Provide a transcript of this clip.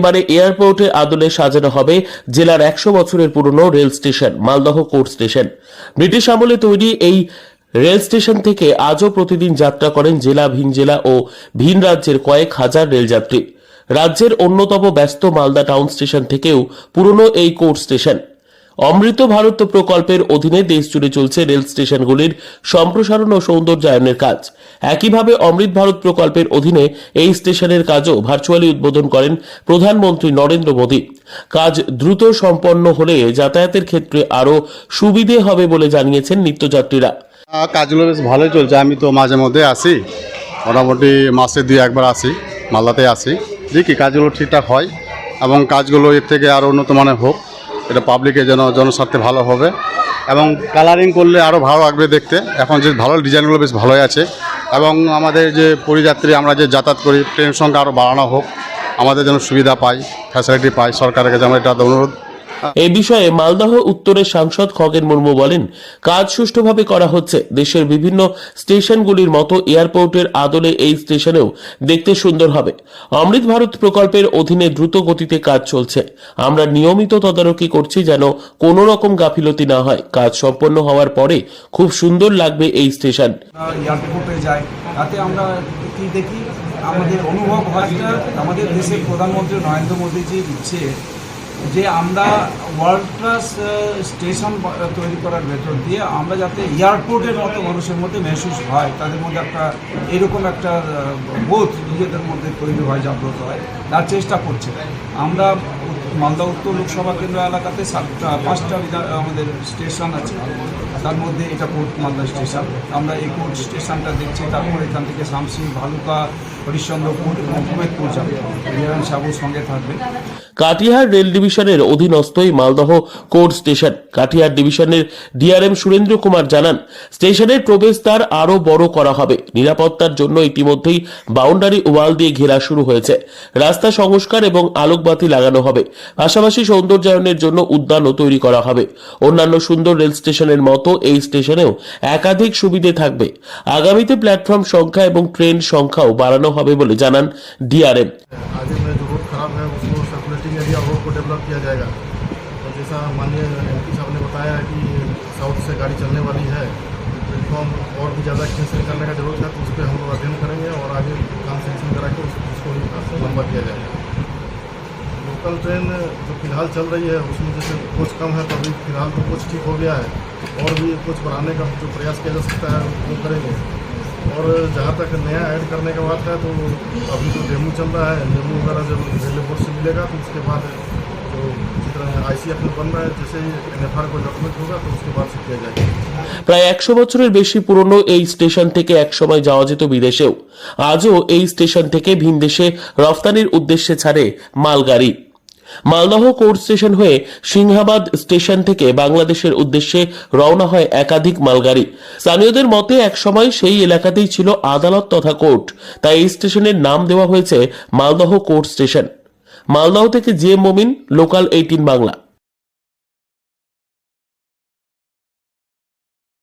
এবারে এয়ারপোর্টে আদলে সাজানো হবে জেলার একশো বছরের পুরনো rail station, Malda court station. British আমলে তৈরি এই রেল স্টেশন থেকে আজও প্রতিদিন যাত্রা করেন জেলা ভিন জেলা ও ভিন রাজ্যের কয়েক হাজার রেলযাত্রী। রাজ্যের অন্যতম ব্যস্ত মালদা টাউন স্টেশন থেকেও পুরনো এই কোর্ট স্টেশন। অমৃত ভারত প্রকল্পের অধীনে দেশ জুড়ে চলছে রেল স্টেশনগুলির সম্প্রসারণ ও সৌন্দর্যায়নের কাজ। একইভাবে অমৃত ভারত প্রকল্পের অধীনে এই স্টেশনের কাজও ভার্চুয়ালি উদ্বোধন করেন প্রধানমন্ত্রী নরেন্দ্র মোদী। কাজ দ্রুত সম্পন্ন হলে যাতায়াতের ক্ষেত্রে আরও সুবিধে হবে বলে জানিয়েছেন নিত্যযাত্রীরা। কাজগুলো বেশ ভালোই চলছে। আমি তো মাঝে মধ্যে আসি। মোটামুটি মাসে দুই একবার আসি, মালদাতে আসি। দেখি কাজগুলো ঠিকঠাক হয় এবং কাজগুলো এর থেকে আরও উন্নত মানের হোক। এটা পাবলিকের যেন, জনস্বার্থে ভালো হবে। এবং কালারিং করলে আরও ভালো লাগবে দেখতে। এখন যে ভালো ডিজাইনগুলো বেশ ভালোই আছে। এবং আমাদের যে পরিযাত্রী, আমরা যে যাতায়াত করি ট্রেন সংখ্যা আরও বাড়ানো হোক। আমাদের যেন সুবিধা পাই ফ্যাসিলিটি পাই, সরকারের কাছে আমরা এটা অনুরোধ এই বিষয়ে মালদহ উত্তরের সাংসদ খগেন মুর্মু বলেন, কাজ সুষ্ঠুভাবে করা হচ্ছে। দেশের বিভিন্ন স্টেশনগুলির মতো এয়ারপোর্টের আদলে এই স্টেশনেও দেখতে সুন্দর হবে। অমৃত ভারত প্রকল্পের অধীনে দ্রুত গতিতে কাজ চলছে। আমরা নিয়মিত তদারকি করছি যেন কোনো রকম গাফিলতি না হয়। কাজ সম্পন্ন হওয়ার পরে খুব সুন্দর লাগবে এই স্টেশন। এয়ারপোর্টে যাই তাতে আমরা কি দেখি, আমাদের অনুভব হয় আমাদের দেশের প্রধানমন্ত্রী নরেন্দ্র মোদীজির ইচ্ছে যে আমরা ওয়ার্ল্ড ক্লাস স্টেশন তৈরি করার ভেতর দিয়ে আমরা যাতে এয়ারপোর্টের মতো মানুষের মধ্যে মেহসুস হয়, তাদের মধ্যে একটা এরকম একটা বোধ নিজেদের মধ্যে তৈরি হয়, জাগ্রত হয়, তার চেষ্টা করছে। আমরা মালদা উত্তর লোকসভা কেন্দ্র এলাকাতে সাতটা, পাঁচটা আমাদের স্টেশন আছে। তার মধ্যে এটা কোর্ট, মালদা স্টেশন। আমরা এই কোর্ট স্টেশনটা দেখছি, তারপর এখান থেকে শামসি, ভালুকা হরিশ্চন্দ্রপুর এবং কুমেদপুর যাবে। রিয়ান সাবু সঙ্গে থাকবে। কাটিহার রেল ডিভিশনের অধীনস্থই মালদহ কোর্ট স্টেশন। কাটিহার ডিভিশনের ডিআরএম সুরেন্দ্র কুমার জানান, স্টেশনের প্রবেশদ্বার আরও বড় করা হবে। নিরাপত্তার জন্য ইতিমধ্যেই বাউন্ডারি ওয়াল দিয়ে ঘেরা শুরু হয়েছে। রাস্তা সংস্কার এবং আলোকবাতি লাগানো হবে। পাশাপাশি সৌন্দর্যায়নের জন্য উদ্যানও তৈরি করা হবে অন্যান্য সুন্দর রেল স্টেশনের মতো এই স্টেশনেও একাধিক সুবিধে থাকবে আগামীতে প্ল্যাটফর্ম সংখ্যা এবং ট্রেন সংখ্যাও বাড়ানো হবে বলে জানান ডিআরএম आगे में जो रोड खराब है उसको सर्कुलेटिंग एरिया रोड को डेवलप किया जाएगा और जैसा माननीय एम साहब ने बताया है कि साउथ से गाड़ी चलने वाली है प्लेटफॉर्म और भी ज़्यादा एक्सटेंशन करने का जरूरत है तो उस पर हम लोग अध्ययन करेंगे और आगे काम सेंक्शन करा के उस- उसको लंबा किया जाएगा लोकल ट्रेन जो फिलहाल चल रही है उसमें जैसे कोच कम है तो अभी फिलहाल तो कोच ठीक हो गया है और भी कोच बढ़ाने का जो प्रयास किया जा सकता है वो करेंगे और जहाँ तक नया ऐड करने का बात है तो अभी जो डेमो चल रहा है डेमो वगैरह जब रेलवे बोर्ड से मिलेगा तो उसके बाद जो जिस तरह आई सी एफ में बन रहा है जैसे ही एन एफ आर को डॉक्यूमेंट होगा तो उसके बाद से किया जाएगा প্রায় একশো বছরের বেশি পুরনো এই স্টেশন থেকে একসময় যাওয়া যেত বিদেশেও আজও এই স্টেশন থেকে ভিনদেশে রফতানির উদ্দেশ্যে ছাড়ে মালগাড়ি মালদহ কোর্ট স্টেশন হয়ে সিংহাবাদ স্টেশন থেকে বাংলাদেশের উদ্দেশ্যে রওনা হয় একাধিক মালগাড়ি। স্থানীয়দের মতে, একসময় সেই এলাকাতেই ছিল আদালত তথা কোর্ট। তাই এই স্টেশনের নাম দেওয়া হয়েছে মালদহ কোর্ট স্টেশন। মালদহ থেকে J Momin, local eighteen Bangla.